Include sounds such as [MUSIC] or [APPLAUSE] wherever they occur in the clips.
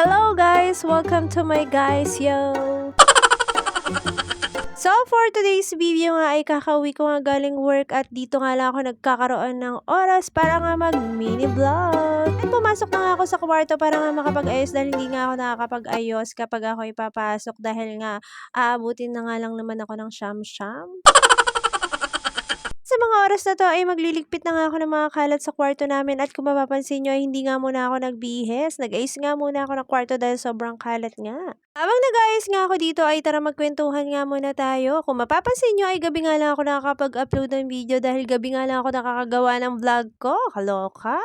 Hello guys! Welcome to my guys, yo! [LAUGHS] So, for today's video nga ay kakauwi ko nga galing work at dito nga lang ako nagkakaroon ng oras para nga mag mini vlog. At pumasok na nga ako sa kwarto para nga makapag-ayos dahil hindi nga ako nakakapag-ayos kapag ako ipapasok dahil nga aabutin na nga lang naman ako ng sham-sham. Mga oras na to ay magliligpit na nga ako ng mga kalat sa kwarto namin at kung mapapansin nyo ay hindi nga muna ako nagbihis. Nag-ayos nga muna ako ng kwarto dahil sobrang kalat nga. Habang nag-ayos nga ako dito ay tara magkwentuhan nga muna tayo. Kung mapapansin nyo ay gabi nga lang ako nakakapag-upload ng video dahil gabi nga lang ako nakakagawa ng vlog ko. Kaloka?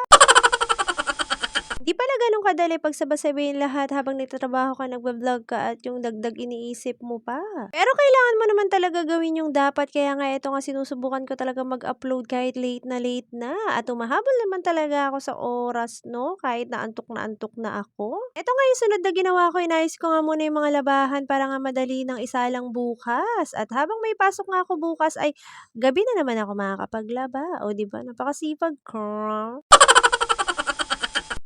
Di pala ganun kadali pag sabasabihin lahat habang nagtatrabaho ka, nagbablog ka at yung dagdag iniisip mo pa. Pero kailangan mo naman talaga gawin yung dapat kaya nga ito nga sinusubukan ko talaga mag-upload kahit late na late na. At umahabol naman talaga ako sa oras, no? Kahit na antok na antok na ako. Ito nga yung sunod na ginawa ko, inayos ko nga muna yung mga labahan para nga madali ng isa lang bukas. At habang may pasok nga ako bukas ay gabi na naman ako makakapaglaba. O di ba Napakasipag ko.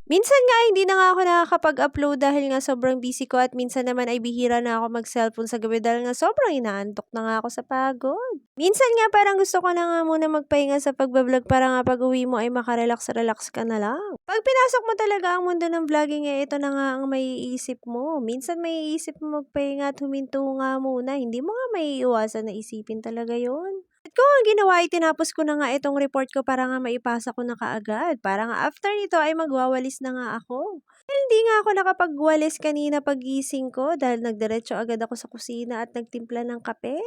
Minsan nga hindi na nga ako nakakapag-upload dahil nga sobrang busy ko at minsan naman ay bihira na ako mag-cellphone sa gabi dahil nga sobrang inaantok na nga ako sa pagod. Minsan nga parang gusto ko na nga muna magpahinga sa pagbablog para nga pag uwi mo ay makarelax-relax ka na lang. Pag pinasok mo talaga ang mundo ng vlogging eh, ito na nga ang maiisip mo. Minsan may iisip mo magpahinga at huminto nga muna. Hindi mo nga maiiwasan na isipin talaga yon. At kung ang ginawa ay tinapos ko na nga itong report ko para nga maipasa ko na kaagad. Para nga after nito ay magwawalis na nga ako. Dahil hindi nga ako nakapagwalis kanina pagising ko dahil nagdiretso agad ako sa kusina at nagtimpla ng kape.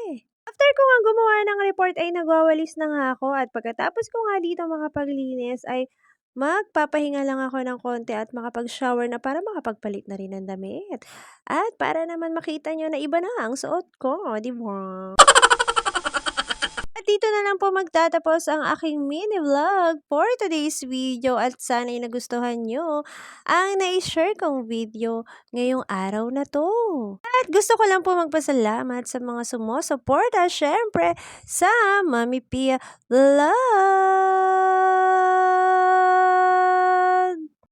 After ko nga gumawa ng report ay nagwawalis na nga ako at pagkatapos ko nga dito makapaglinis ay magpapahinga lang ako ng konti at makapag-shower na para makapagpalit na rin ng damit. At para naman makita nyo na iba na ang suot ko, di ba? At dito na lang po magtatapos ang aking mini vlog for today's video at sana'y nagustuhan nyo ang na-share kong video ngayong araw na to. At gusto ko lang po magpasalamat sa mga sumusuporta syempre sa Mami Pia Love!